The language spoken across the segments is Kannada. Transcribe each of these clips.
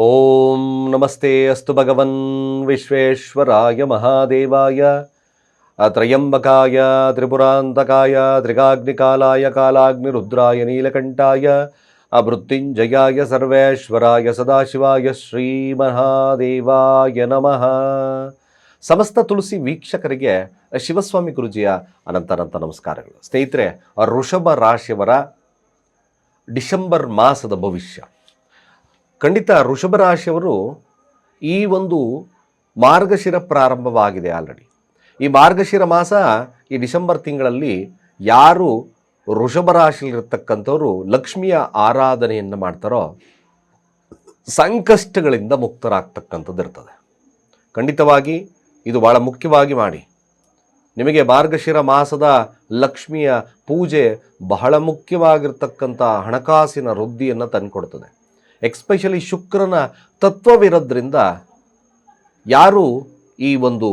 ಓಂ ನಮಸ್ತೆ ಅಸ್ತು ಭಗವನ್ ವಿಶ್ವೇಶ್ವರಾಯ ಮಹಾದೇವಾಯ ತ್ರಯಂಬಕಾಯ ತ್ರಿಪುರಾಂತಕಾಯ, ತ್ರಿಗಾಗ್ನಿಕಾಲಾಯ, ಕಾಲಾಗ್ನಿರುದ್ರಾಯ ನೀಲಕಂಠಾಯ, ಅಮೃತ್ಯುಂಜಯಾಯ ಸರ್ವೇಶ್ವರಾಯ ಸದಾಶಿವಾಯ ಶ್ರೀಮಹಾದೇವಾಯ ನಮಃ. ಸಮಸ್ತ ತುಳಸಿ ವೀಕ್ಷಕರಿಗೆ ಶಿವಸ್ವಾಮಿ ಗುರುಜಿಯ ಅನಂತನಂತ ನಮಸ್ಕಾರಗಳು. ಸ್ನೇಹಿತರೆ ಋಷಭ ರಾಶಿಯವರ ಡಿಸೆಂಬರ್ ಮಾಸದ ಭವಿಷ್ಯ. ಖಂಡಿತ ವೃಷಭ ರಾಶಿಯವರು ಈ ಒಂದು ಮಾರ್ಗಶಿರ ಪ್ರಾರಂಭವಾಗಿದೆ ಆಲ್ರೆಡಿ ಈ ಮಾರ್ಗಶಿರ ಮಾಸ ಈ ಡಿಸೆಂಬರ್ ತಿಂಗಳಲ್ಲಿ ಯಾರು ವೃಷಭ ರಾಶಿಯಲ್ಲಿರ್ತಕ್ಕಂಥವರು ಲಕ್ಷ್ಮಿಯ ಆರಾಧನೆಯನ್ನು ಮಾಡ್ತಾರೋ ಸಂಕಷ್ಟಗಳಿಂದ ಮುಕ್ತರಾಗ್ತಕ್ಕಂಥದ್ದು ಇರ್ತದೆ ಖಂಡಿತವಾಗಿ ಇದು ಭಾಳ ಮುಖ್ಯವಾಗಿ ಮಾಡಿ. ನಿಮಗೆ ಮಾರ್ಗಶಿರ ಮಾಸದ ಲಕ್ಷ್ಮಿಯ ಪೂಜೆ ಬಹಳ ಮುಖ್ಯವಾಗಿರ್ತಕ್ಕಂಥ ಹಣಕಾಸಿನ ವೃದ್ಧಿಯನ್ನು ತಂದುಕೊಡ್ತದೆ. ಎಕ್ಸ್ಪೆಷಲಿ ಶುಕ್ರನ ತತ್ವವಿರೋದ್ರಿಂದ ಯಾರು ಈ ಒಂದು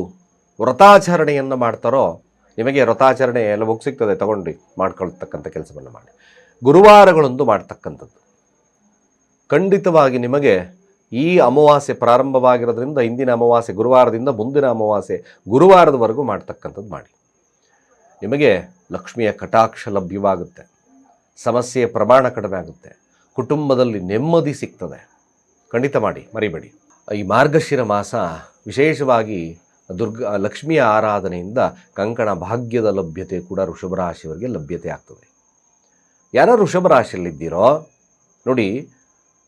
ವ್ರತಾಚರಣೆಯನ್ನು ಮಾಡ್ತಾರೋ ನಿಮಗೆ ವ್ರತಾಚರಣೆ ಎಲ್ಲ ಬುಕ್ ಸಿಗ್ತದೆ ತಗೊಂಡು ಮಾಡ್ಕೊಳ್ತಕ್ಕಂಥ ಕೆಲಸವನ್ನು ಮಾಡಿ. ಗುರುವಾರಗಳೊಂದು ಮಾಡ್ತಕ್ಕಂಥದ್ದು. ಖಂಡಿತವಾಗಿ ನಿಮಗೆ ಈ ಅಮಾವಾಸ್ಯೆ ಪ್ರಾರಂಭವಾಗಿರೋದ್ರಿಂದ, ಹಿಂದಿನ ಅಮಾವಾಸ್ಯೆ, ಗುರುವಾರದಿಂದ ಮುಂದಿನ ಅಮಾವಾಸ್ಯೆ, ಗುರುವಾರದವರೆಗೂ ಮಾಡ್ತಕ್ಕಂಥದ್ದು ಮಾಡಿ. ನಿಮಗೆ ಲಕ್ಷ್ಮಿಯ ಕಟಾಕ್ಷ ಲಭ್ಯವಾಗುತ್ತೆ. ಸಮಸ್ಯೆಯ ಪ್ರಮಾಣ ಕಡಿಮೆ ಆಗುತ್ತೆ. ಕುಟುಂಬದಲ್ಲಿ ನೆಮ್ಮದಿ ಸಿಗ್ತದೆ. ಖಂಡಿತ ಮಾಡಿ, ಮರಿಬೇಡಿ. ಈ ಮಾರ್ಗಶಿರ ಮಾಸ ವಿಶೇಷವಾಗಿ ದುರ್ಗ, ಲಕ್ಷ್ಮಿಯ ಆರಾಧನೆಯಿಂದ ಕಂಕಣ ಭಾಗ್ಯದ ಲಭ್ಯತೆ ಕೂಡ ಋಷಭ ರಾಶಿಯವರಿಗೆ ಲಭ್ಯತೆ ಆಗ್ತದೆ. ಯಾರು ವೃಷಭರಾಶಿಯಲ್ಲಿದ್ದೀರೋ ನೋಡಿ,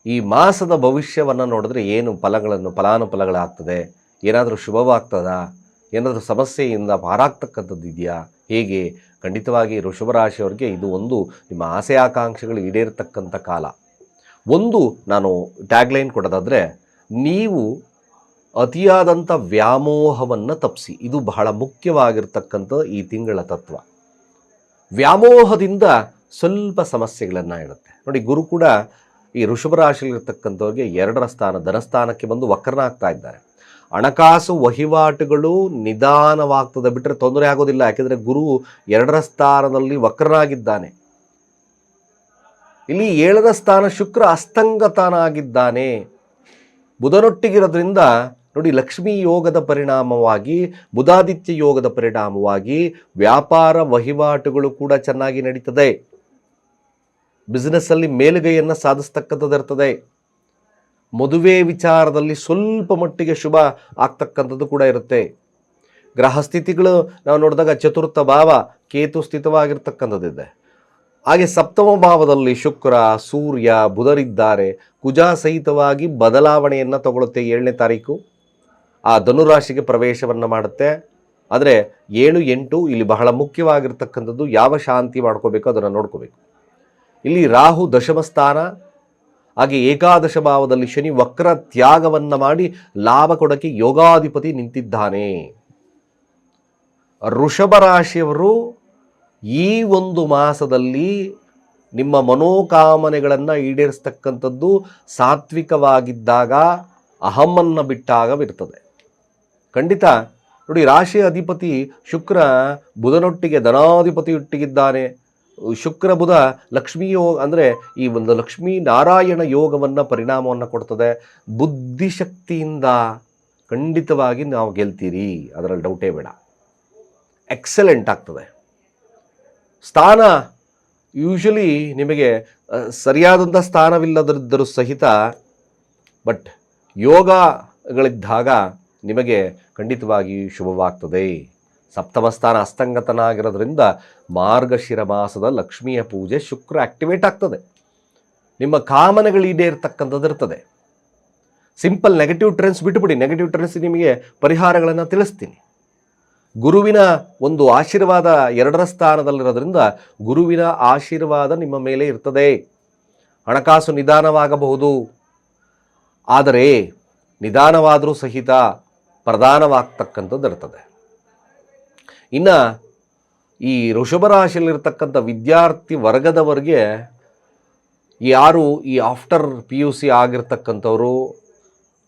ಈ ಮಾಸದ ಭವಿಷ್ಯವನ್ನು ನೋಡಿದ್ರೆ ಏನು ಫಲಗಳನ್ನು, ಫಲಾನುಫಲಗಳಾಗ್ತದೆ? ಏನಾದರೂ ಶುಭವಾಗ್ತದಾ? ಏನಾದರೂ ಸಮಸ್ಯೆಯಿಂದ ಪಾರಾಗ್ತಕ್ಕಂಥದ್ದು ಇದೆಯಾ? ಹೇಗೆ? ಖಂಡಿತವಾಗಿ ರಾಶಿಯವರಿಗೆ ಇದು ಒಂದು ನಿಮ್ಮ ಆಸೆ ಆಕಾಂಕ್ಷೆಗಳು ಈಡೇರತಕ್ಕಂಥ ಕಾಲ. ಒಂದು, ನಾನು ಟ್ಯಾಗ್ಲೈನ್ ಕೊಡೋದಾದರೆ, ನೀವು ಅತಿಯಾದಂಥ ವ್ಯಾಮೋಹವನ್ನು ತಪ್ಪಿಸಿ ಇದು ಬಹಳ ಮುಖ್ಯವಾಗಿರ್ತಕ್ಕಂಥ ಈ ತಿಂಗಳ ತತ್ವ. ವ್ಯಾಮೋಹದಿಂದ ಸ್ವಲ್ಪ ಸಮಸ್ಯೆಗಳನ್ನು ಇಡುತ್ತೆ ನೋಡಿ, ಗುರು ಕೂಡ ಈ ಋಷಭ ರಾಶಿಯಲ್ಲಿರ್ತಕ್ಕಂಥವ್ರಿಗೆ ಎರಡರ ಸ್ಥಾನ ಧನಸ್ಥಾನಕ್ಕೆ ಬಂದು ವಕ್ರನಾಗ್ತಾ ಇದ್ದಾರೆ. ಹಣಕಾಸು ವಹಿವಾಟುಗಳು ನಿಧಾನವಾಗ್ತದೆ ಬಿಟ್ಟರೆ ತೊಂದರೆ ಆಗೋದಿಲ್ಲ. ಯಾಕೆಂದರೆ ಗುರು ಎರಡರ ಸ್ಥಾನದಲ್ಲಿ ವಕ್ರನಾಗಿದ್ದಾನೆ. ಇಲ್ಲಿ ಏಳರ ಸ್ಥಾನ ಶುಕ್ರ ಅಸ್ತಂಗತನಾಗಿದ್ದಾನೆ. ಬುಧನೊಟ್ಟಿಗಿರೋದ್ರಿಂದ ನೋಡಿ ಲಕ್ಷ್ಮೀ ಯೋಗದ ಪರಿಣಾಮವಾಗಿ, ಬುಧಾದಿತ್ಯ ಯೋಗದ ಪರಿಣಾಮವಾಗಿ ವ್ಯಾಪಾರ ವಹಿವಾಟುಗಳು ಕೂಡ ಚೆನ್ನಾಗಿ ನಡೀತದೆ. ಬಿಸ್ನೆಸ್ಸಲ್ಲಿ ಮೇಲುಗೈಯನ್ನು ಸಾಧಿಸ್ತಕ್ಕಂಥದ್ದು ಇರ್ತದೆ ಮದುವೆ ವಿಚಾರದಲ್ಲಿ ಸ್ವಲ್ಪ ಮಟ್ಟಿಗೆ ಶುಭ ಆಗ್ತಕ್ಕಂಥದ್ದು ಕೂಡ ಇರುತ್ತೆ. ಗ್ರಹ ಸ್ಥಿತಿಗಳು ನಾವು ನೋಡಿದಾಗ ಚತುರ್ಥ ಭಾವ ಕೇತು ಸ್ಥಿತವಾಗಿರ್ತಕ್ಕಂಥದ್ದಿದೆ. ಹಾಗೆ ಸಪ್ತಮ ಭಾವದಲ್ಲಿ ಶುಕ್ರ, ಸೂರ್ಯ, ಬುಧರಿದ್ದಾರೆ. ಕುಜಾ ಸಹಿತವಾಗಿ ಬದಲಾವಣೆಯನ್ನು ತಗೊಳುತ್ತೆ ಏಳನೇ ತಾರೀಕು. ಆ ಧನುರಾಶಿಗೆ ಪ್ರವೇಶವನ್ನು ಮಾಡುತ್ತೆ. ಆದರೆ ಏಳು, ಎಂಟು ಇಲ್ಲಿ ಬಹಳ ಮುಖ್ಯವಾಗಿರ್ತಕ್ಕಂಥದ್ದು ಯಾವ ಶಾಂತಿ ಮಾಡ್ಕೋಬೇಕು ಅದನ್ನು ನೋಡ್ಕೋಬೇಕು. ಇಲ್ಲಿ ರಾಹು ದಶಮ ಸ್ಥಾನ ಹಾಗೆ ಏಕಾದಶ ಭಾವದಲ್ಲಿ ಶನಿ ವಕ್ರ ತ್ಯಾಗವನ್ನು ಮಾಡಿ ಲಾಭ ಕೊಡಕ್ಕೆ ಯೋಗಾಧಿಪತಿ ನಿಂತಿದ್ದಾನೆ. ಋಷಭ ರಾಶಿಯವರು ಈ ಒಂದು ಮಾಸದಲ್ಲಿ ನಿಮ್ಮ ಮನೋಕಾಮನೆಗಳನ್ನು ಈಡೇರಿಸ್ತಕ್ಕಂಥದ್ದು ಸಾತ್ವಿಕವಾಗಿದ್ದಾಗ ಅಹಮ್ಮನ್ನು ಬಿಟ್ಟಾಗವಿರ್ತದೆ ಖಂಡಿತ, ನೋಡಿ ರಾಶಿ ಅಧಿಪತಿ ಶುಕ್ರ ಬುಧನೊಟ್ಟಿಗೆ ಧನಾಧಿಪತಿಯೊಟ್ಟಿಗಿದ್ದಾನೆ. ಶುಕ್ರ ಬುಧ ಲಕ್ಷ್ಮೀ ಯೋಗ ಅಂದರೆ ಈ ಒಂದು ಲಕ್ಷ್ಮೀ ನಾರಾಯಣ ಯೋಗವನ್ನು ಪರಿಣಾಮವನ್ನು ಕೊಡ್ತದೆ. ಬುದ್ಧಿಶಕ್ತಿಯಿಂದ ಖಂಡಿತವಾಗಿ ನಾವು ಗೆಲ್ತೀರಿ. ಅದರಲ್ಲಿ ಡೌಟೇ ಬೇಡ. ಎಕ್ಸಲೆಂಟ್ ಆಗ್ತದೆ. ಸ್ಥಾನ ಯೂಶಲಿ ನಿಮಗೆ ಸರಿಯಾದಂಥ ಸ್ಥಾನವಿಲ್ಲದಿದ್ದರೂ ಸಹಿತ ಬಟ್ ಯೋಗಗಳಿದ್ದಾಗ ನಿಮಗೆ ಖಂಡಿತವಾಗಿ ಶುಭವಾಗ್ತದೆ. ಸಪ್ತಮ ಸ್ಥಾನ ಅಸ್ತಂಗತನಾಗಿರೋದ್ರಿಂದ ಮಾರ್ಗಶಿರ ಮಾಸದ ಲಕ್ಷ್ಮಿಯ ಪೂಜೆ ಶುಕ್ರ ಆಕ್ಟಿವೇಟ್ ಆಗ್ತದೆ. ನಿಮ್ಮ ಕಾಮನೆಗಳು ಈಡೇರ್ತಕ್ಕಂಥದ್ದು ಇರ್ತದೆ. ಸಿಂಪಲ್ ನೆಗೆಟಿವ್ ಟ್ರೆಂಡ್ಸ್ ಬಿಟ್ಟುಬಿಡಿ. ನೆಗೆಟಿವ್ ಟ್ರೆಂಡ್ಸ್ ನಿಮಗೆ ಪರಿಹಾರಗಳನ್ನು ತಿಳಿಸ್ತೀನಿ. ಗುರುವಿನ ಒಂದು ಆಶೀರ್ವಾದ ಎರಡರ ಸ್ಥಾನದಲ್ಲಿರೋದ್ರಿಂದ ಗುರುವಿನ ಆಶೀರ್ವಾದ ನಿಮ್ಮ ಮೇಲೆ ಇರ್ತದೆ. ಹಣಕಾಸು ನಿಧಾನವಾಗಬಹುದು. ಆದರೆ ನಿಧಾನವಾದರೂ ಸಹಿತ ಪ್ರಧಾನವಾಗ್ತಕ್ಕಂಥದ್ದು ಇರ್ತದೆ. ಇನ್ನು ಈ ವೃಷಭ ರಾಶಿಯಲ್ಲಿರ್ತಕ್ಕಂಥ ವಿದ್ಯಾರ್ಥಿ ವರ್ಗದವರಿಗೆ ಯಾರು ಈ ಆಫ್ಟರ್ ಪಿ ಯು ಸಿ ಆಗಿರ್ತಕ್ಕಂಥವರು,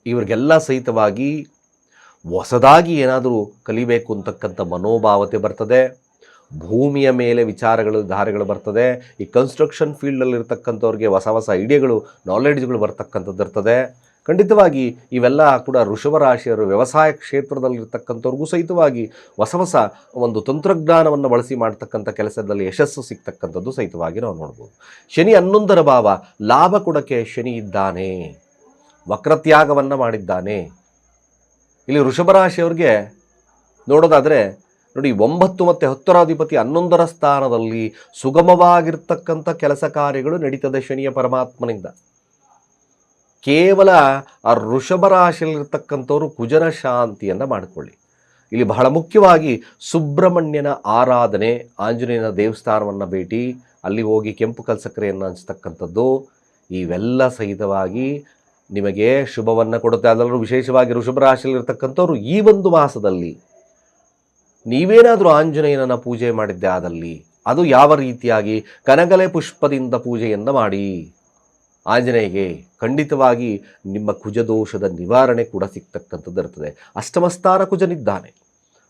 ಇವರಿಗೆಲ್ಲ ಸಹಿತವಾಗಿ ಹೊಸದಾಗಿ ಏನಾದರೂ ಕಲಿಬೇಕು ಅಂತಕ್ಕಂಥ ಮನೋಭಾವತೆ ಬರ್ತದೆ. ಭೂಮಿಯ ಮೇಲೆ ವಿಚಾರಗಳು, ಧಾರೆಗಳು ಬರ್ತದೆ. ಈ ಕನ್ಸ್ಟ್ರಕ್ಷನ್ ಫೀಲ್ಡಲ್ಲಿರ್ತಕ್ಕಂಥವ್ರಿಗೆ ಹೊಸ ಹೊಸ ಐಡಿಯಾಗಳು ನಾಲೆಡ್ಜ್ಗಳು ಬರ್ತಕ್ಕಂಥದ್ದು ಇರ್ತದೆ ಖಂಡಿತವಾಗಿ ಇವೆಲ್ಲ ಕೂಡ ಋಷಭರಾಶಿಯರು ವ್ಯವಸಾಯ ಕ್ಷೇತ್ರದಲ್ಲಿರ್ತಕ್ಕಂಥವ್ರಿಗೂ ಸಹಿತವಾಗಿ ಹೊಸ ಹೊಸ ಒಂದು ತಂತ್ರಜ್ಞಾನವನ್ನು ಬಳಸಿ ಮಾಡ್ತಕ್ಕಂಥ ಕೆಲಸದಲ್ಲಿ ಯಶಸ್ಸು ಸಿಗ್ತಕ್ಕಂಥದ್ದು ಸಹಿತವಾಗಿ ನಾವು ನೋಡ್ಬೋದು. ಶನಿ ಹನ್ನೊಂದರ ಭಾವ, ಲಾಭ ಕೊಡಕ್ಕೆ ಶನಿ ಇದ್ದಾನೆ. ವಕ್ರತ್ಯಾಗವನ್ನು ಮಾಡಿದ್ದಾನೆ. ಇಲ್ಲಿ ಋಷಭರಾಶಿಯವ್ರಿಗೆ ನೋಡೋದಾದರೆ, ನೋಡಿ ಒಂಬತ್ತು ಮತ್ತು ಹತ್ತರ ಅಧಿಪತಿ ಹನ್ನೊಂದರ ಸ್ಥಾನದಲ್ಲಿ ಸುಗಮವಾಗಿರ್ತಕ್ಕಂಥ ಕೆಲಸ ಕಾರ್ಯಗಳು ನಡೀತದೆ ಶನಿಯ ಪರಮಾತ್ಮನಿಂದ. ಕೇವಲ ಆ ಋಷಭ ರಾಶಿಯಲ್ಲಿರ್ತಕ್ಕಂಥವ್ರು ಕುಜನ ಶಾಂತಿಯನ್ನು ಮಾಡಿಕೊಳ್ಳಿ. ಇಲ್ಲಿ ಬಹಳ ಮುಖ್ಯವಾಗಿ ಸುಬ್ರಹ್ಮಣ್ಯನ ಆರಾಧನೆ, ಆಂಜನೇಯನ ದೇವಸ್ಥಾನವನ್ನು ಭೇಟಿ, ಅಲ್ಲಿ ಹೋಗಿ ಕೆಂಪು ಕಲ್ಸಕ್ಕರೆಯನ್ನು ಹಂಚ್ತಕ್ಕಂಥದ್ದು, ಇವೆಲ್ಲ ಸಹಿತವಾಗಿ ನಿಮಗೆ ಶುಭವನ್ನು ಕೊಡುತ್ತೆ. ಅದರಲ್ಲೂ ವಿಶೇಷವಾಗಿ ಋಷಭ ರಾಶಿಯಲ್ಲಿರ್ತಕ್ಕಂಥವ್ರು ಈ ಒಂದು ಮಾಸದಲ್ಲಿ ನೀವೇನಾದರೂ ಆಂಜನೇಯನನ್ನು ಪೂಜೆ ಮಾಡಿದ್ದೆ ಆದಲ್ಲಿ, ಅದು ಯಾವ ರೀತಿಯಾಗಿ ಕನಗಲೆ ಪುಷ್ಪದಿಂದ ಪೂಜೆಯನ್ನು ಮಾಡಿ? ಆಂಜನೇಯಗೆ ಖಂಡಿತವಾಗಿ ನಿಮ್ಮ ಕುಜದೋಷದ ನಿವಾರಣೆ ಕೂಡ ಸಿಗ್ತಕ್ಕಂಥದ್ದು ಇರ್ತದೆ. ಅಷ್ಟಮಸ್ತಾರ ಕುಜನಿದ್ದಾನೆ.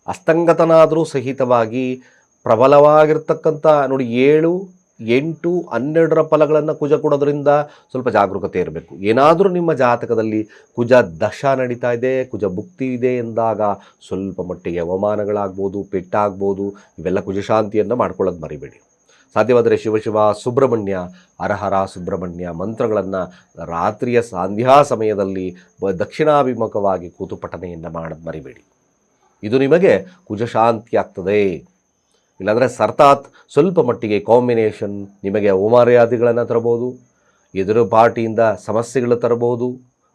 ಅಸ್ತಂಗತನಾದರೂ ಸಹಿತವಾಗಿ ಪ್ರಬಲವಾಗಿರ್ತಕ್ಕಂಥ ನೋಡಿ ಏಳು, ಎಂಟು, ಹನ್ನೆರಡರ ಫಲಗಳನ್ನು ಕುಜ ಕೊಡೋದ್ರಿಂದ ಸ್ವಲ್ಪ ಜಾಗರೂಕತೆ ಇರಬೇಕು. ಏನಾದರೂ ನಿಮ್ಮ ಜಾತಕದಲ್ಲಿ ಕುಜ ದಶ ನಡೀತಾ ಇದೆ, ಕುಜ ಭುಕ್ತಿ ಇದೆ ಎಂದಾಗ ಸ್ವಲ್ಪ ಮಟ್ಟಿಗೆ ಅವಮಾನಗಳಾಗ್ಬೋದು, ಪೆಟ್ಟಾಗ್ಬೋದು, ಇವೆಲ್ಲ ಕುಜಶಾಂತಿಯನ್ನು ಮಾಡ್ಕೊಳ್ಳೋದು ಮರಿಬೇಡಿ. ಸಾಧ್ಯವಾದರೆ ಶಿವಶಿವ ಸುಬ್ರಹ್ಮಣ್ಯ ಅರಹರ ಸುಬ್ರಹ್ಮಣ್ಯ ಮಂತ್ರಗಳನ್ನು ರಾತ್ರಿಯ ಸಂಧ್ಯಾ ಸಮಯದಲ್ಲಿ ದಕ್ಷಿಣಾಭಿಮುಖವಾಗಿ ಕೂತು ಪಠನೆಯನ್ನು ಮಾಡೋದು ಮರಿಬೇಡಿ. ಇದು ನಿಮಗೆ ಕುಜಶಾಂತಿ ಆಗ್ತದೆ. ಇಲ್ಲಾಂದರೆ ಸರ್ತಾತ್ ಸ್ವಲ್ಪ ಮಟ್ಟಿಗೆ ಕಾಂಬಿನೇಷನ್ ನಿಮಗೆ ಅವಮರ್ಯಾದೆಗಳನ್ನು ತರಬಹುದು, ಎದುರು ಪಾರ್ಟಿಯಿಂದ ಸಮಸ್ಯೆಗಳು ತರಬಹುದು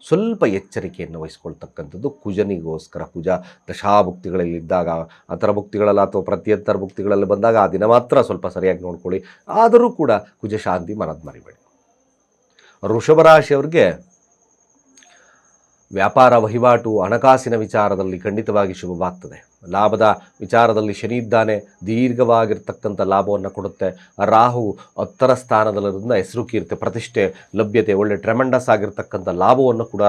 ಸ್ವಲ್ಪ ಎಚ್ಚರಿಕೆಯನ್ನು ವಹಿಸ್ಕೊಳ್ತಕ್ಕಂಥದ್ದು ಕುಜನಿಗೋಸ್ಕರ. ಕುಜ ದಶಾಭುಕ್ತಿಗಳಲ್ಲಿದ್ದಾಗ ಅಂತರ ಭುಕ್ತಿಗಳಲ್ಲ ಅಥವಾ ಪ್ರತಿಯಂತರ ಭುಕ್ತಿಗಳಲ್ಲಿ ಬಂದಾಗ ಆ ದಿನ ಮಾತ್ರ ಸ್ವಲ್ಪ ಸರಿಯಾಗಿ ನೋಡ್ಕೊಳ್ಳಿ. ಆದರೂ ಕೂಡ ಕುಜ ಶಾಂತಿ ಮನದ ಮರಿಬೇಡಿ. ವೃಷಭ ರಾಶಿಯವ್ರಿಗೆ ವ್ಯಾಪಾರ ವಹಿವಾಟು ಹಣಕಾಸಿನ ವಿಚಾರದಲ್ಲಿ ಖಂಡಿತವಾಗಿ ಶುಭವಾಗ್ತದೆ. ಲಾಭದ ವಿಚಾರದಲ್ಲಿ ಶನಿ ಇದ್ದಾನೆ, ದೀರ್ಘವಾಗಿರ್ತಕ್ಕಂಥ ಲಾಭವನ್ನು ಕೊಡುತ್ತೆ. ರಾಹು ಹತ್ತರ ಸ್ಥಾನದಲ್ಲಿರೋದ್ರಿಂದ ಹೆಸರು ಕೀರ್ತಿ, ಪ್ರತಿಷ್ಠೆ, ಲಭ್ಯತೆ, ಒಳ್ಳೆ ಟ್ರೆಮೆಂಡಸ್ ಆಗಿರ್ತಕ್ಕಂಥ ಲಾಭವನ್ನು ಕೂಡ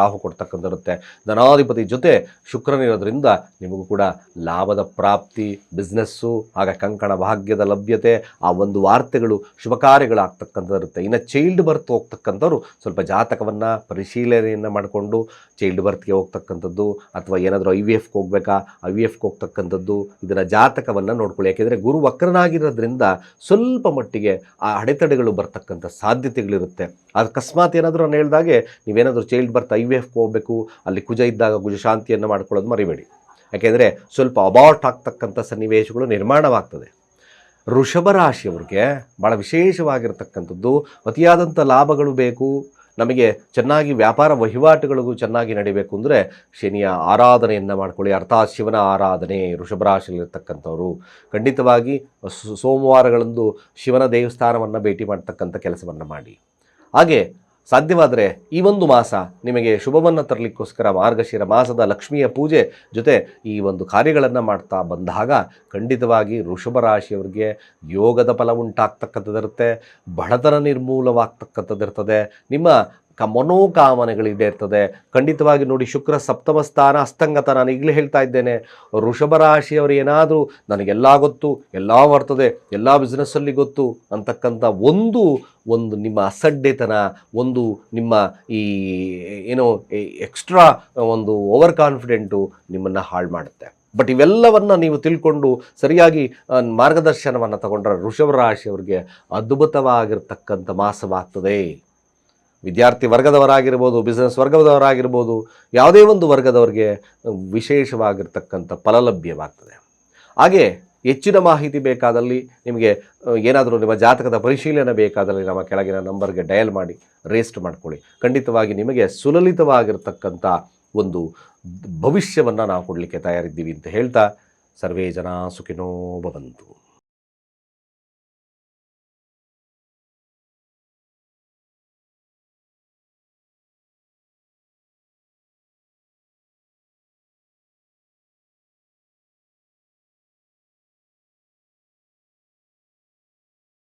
ರಾಹು ಕೊಡ್ತಕ್ಕಂಥಿರುತ್ತೆ. ಧನಾಧಿಪತಿ ಜೊತೆ ಶುಕ್ರನಿರೋದ್ರಿಂದ ನಿಮಗೂ ಕೂಡ ಲಾಭದ ಪ್ರಾಪ್ತಿ ಬಿಸ್ನೆಸ್ಸು ಹಾಗೆ ಕಂಕಣ ಭಾಗ್ಯದ ಲಭ್ಯತೆ, ಆ ಒಂದು ವಾರ್ತೆಗಳು ಶುಭ ಕಾರ್ಯಗಳಾಗ್ತಕ್ಕಂಥದ್ದಿರುತ್ತೆ ಇನ್ನು ಚೈಲ್ಡ್ ಬರ್ತ್ ಹೋಗ್ತಕ್ಕಂಥವ್ರು ಸ್ವಲ್ಪ ಜಾತಕವನ್ನು ಪರಿಶೀಲನೆಯನ್ನು ಮಾಡಿಕೊಂಡು ಚೈಲ್ಡ್ ಬರ್ತ್ಗೆ ಹೋಗ್ತಕ್ಕಂಥದ್ದು, ಅಥವಾ ಏನಾದರೂ ಐ ವಿ ಎಫ್ಗೆ ಹೋಗ್ಬೇಕಾ ಐ ವಿ ಎಫ್ಗೆ ಹೋಗ್ತಕ್ಕಂಥದ್ದು ಇದರ ಜಾತಕವನ್ನು ನೋಡ್ಕೊಳ್ಳಿ. ಯಾಕೆಂದರೆ ಗುರು ವಕ್ರನಾಗಿರೋದ್ರಿಂದ ಸ್ವಲ್ಪ ಮಟ್ಟಿಗೆ ಆ ಅಡೆತಡೆಗಳು ಬರ್ತಕ್ಕಂಥ ಸಾಧ್ಯತೆಗಳಿರುತ್ತೆ. ಅಕಸ್ಮಾತ್ ಏನಾದರೂ ನಾನು ಹೇಳ್ದಾಗೆ ನೀವೇನಾದರೂ ಚೈಲ್ಡ್ ಬರ್ತ್ ಐ ವಿ ಎಫ್ಗೆ ಹೋಗಬೇಕು, ಅಲ್ಲಿ ಕುಜ ಇದ್ದಾಗ ಕುಜ ಶಾಂತಿಯನ್ನು ಮಾಡ್ಕೊಳ್ಳೋದು ಮರಿಬೇಡಿ. ಯಾಕೆಂದರೆ ಸ್ವಲ್ಪ ಅಬಾರ್ಟ್ ಆಗ್ತಕ್ಕಂಥ ಸನ್ನಿವೇಶಗಳು ನಿರ್ಮಾಣವಾಗ್ತದೆ. ವೃಷಭ ರಾಶಿಯವ್ರಿಗೆ ಭಾಳ ವಿಶೇಷವಾಗಿರ್ತಕ್ಕಂಥದ್ದು, ಅತಿಯಾದಂಥ ಲಾಭಗಳು ಬೇಕು ನಮಗೆ ಚೆನ್ನಾಗಿ ವ್ಯಾಪಾರ ವಹಿವಾಟುಗಳಿಗೂ ಚೆನ್ನಾಗಿ ನಡಿಬೇಕು ಅಂದರೆ ಶನಿಯ ಆರಾಧನೆಯನ್ನು ಮಾಡ್ಕೊಳ್ಳಿ. ಅರ್ಥಾತ್ ಶಿವನ ಆರಾಧನೆ ವೃಷಭ ರಾಶಿಯಲ್ಲಿರ್ತಕ್ಕಂಥವ್ರು ಖಂಡಿತವಾಗಿ ಸೋಮವಾರಗಳಂದು ಶಿವನ ದೇವಸ್ಥಾನವನ್ನು ಭೇಟಿ ಮಾಡ್ತಕ್ಕಂಥ ಕೆಲಸವನ್ನು ಮಾಡಿ. ಹಾಗೆ ಸಾಧ್ಯವಾದರೆ ಈ ಒಂದು ಮಾಸ ನಿಮಗೆ ಶುಭವನ್ನು ತರಲಿಕ್ಕೋಸ್ಕರ ಮಾರ್ಗಶಿರ ಮಾಸದ ಲಕ್ಷ್ಮಿಯ ಪೂಜೆ ಜೊತೆ ಈ ಒಂದು ಕಾರ್ಯಗಳನ್ನು ಮಾಡ್ತಾ ಬಂದಾಗ ಖಂಡಿತವಾಗಿ ವೃಷಭ ರಾಶಿಯವರಿಗೆ ಯೋಗದ ಫಲ ಉಂಟಾಗ್ತಕ್ಕಂಥದ್ದಿರುತ್ತೆ, ಬಡತನ ನಿರ್ಮೂಲವಾಗ್ತಕ್ಕಂಥದ್ದಿರ್ತದೆ. ನಿಮ್ಮ ಕ ಮನೋಕಾಮನೆಗಳು ಇರ್ತದೆ. ಖಂಡಿತವಾಗಿ ನೋಡಿ ಶುಕ್ರ ಸಪ್ತಮ ಸ್ಥಾನ, ಅಸ್ತಂಗತ ನಾನು ಈಗಲೇ ಹೇಳ್ತಾ ಇದ್ದೇನೆ. ವೃಷಭ ರಾಶಿಯವರು ಏನಾದರೂ ನನಗೆಲ್ಲ ಗೊತ್ತು, ಎಲ್ಲ ಬರ್ತದೆ ಎಲ್ಲ ಬಿಸ್ನೆಸ್ಸಲ್ಲಿ ಗೊತ್ತು ಅಂತಕ್ಕಂಥ ಒಂದು ಒಂದು ನಿಮ್ಮ ಅಸಡ್ಡೆತನ, ಒಂದು ನಿಮ್ಮ ಈ, ಏನೋ ಎಕ್ಸ್ಟ್ರಾ ಒಂದು ಓವರ್ ಕಾನ್ಫಿಡೆಂಟು ನಿಮ್ಮನ್ನು ಹಾಳು ಮಾಡುತ್ತೆ. ಬಟ್ ಇವೆಲ್ಲವನ್ನು ನೀವು ತಿಳ್ಕೊಂಡು ಸರಿಯಾಗಿ ಮಾರ್ಗದರ್ಶನವನ್ನು ತಗೊಂಡ್ರೆ ವೃಷಭ ರಾಶಿಯವರಿಗೆ ಅದ್ಭುತವಾಗಿರ್ತಕ್ಕಂಥ ಮಾಸವಾಗ್ತದೆ. ವಿದ್ಯಾರ್ಥಿ ವರ್ಗದವರಾಗಿರ್ಬೋದು ಬಿಸ್ನೆಸ್ ವರ್ಗದವರಾಗಿರ್ಬೋದು, ಯಾವುದೇ ಒಂದು ವರ್ಗದವರಿಗೆ ವಿಶೇಷವಾಗಿರ್ತಕ್ಕಂಥ ಫಲ ಲಭ್ಯವಾಗ್ತದೆ ಹಾಗೆ ಹೆಚ್ಚಿನ ಮಾಹಿತಿ ಬೇಕಾದಲ್ಲಿ ನಿಮಗೆ ಏನಾದರೂ ನಿಮ್ಮ ಜಾತಕದ ಪರಿಶೀಲನೆ ಬೇಕಾದಲ್ಲಿ ನಮ್ಮ ಕೆಳಗಿನ ನಂಬರ್ಗೆ ಡಯಲ್ ಮಾಡಿ ರೇಸ್ಟ್ ಮಾಡಿಕೊಳ್ಳಿ. ಖಂಡಿತವಾಗಿ ನಿಮಗೆ ಸುಲಲಿತವಾಗಿರ್ತಕ್ಕಂಥ ಒಂದು ಭವಿಷ್ಯವನ್ನು ನಾವು ಕೊಡಲಿಕ್ಕೆ ತಯಾರಿದ್ದೀವಿ ಅಂತ ಹೇಳ್ತಾ ಸರ್ವೇ ಜನ ಸುಖಿನೋ ಭವಂತು.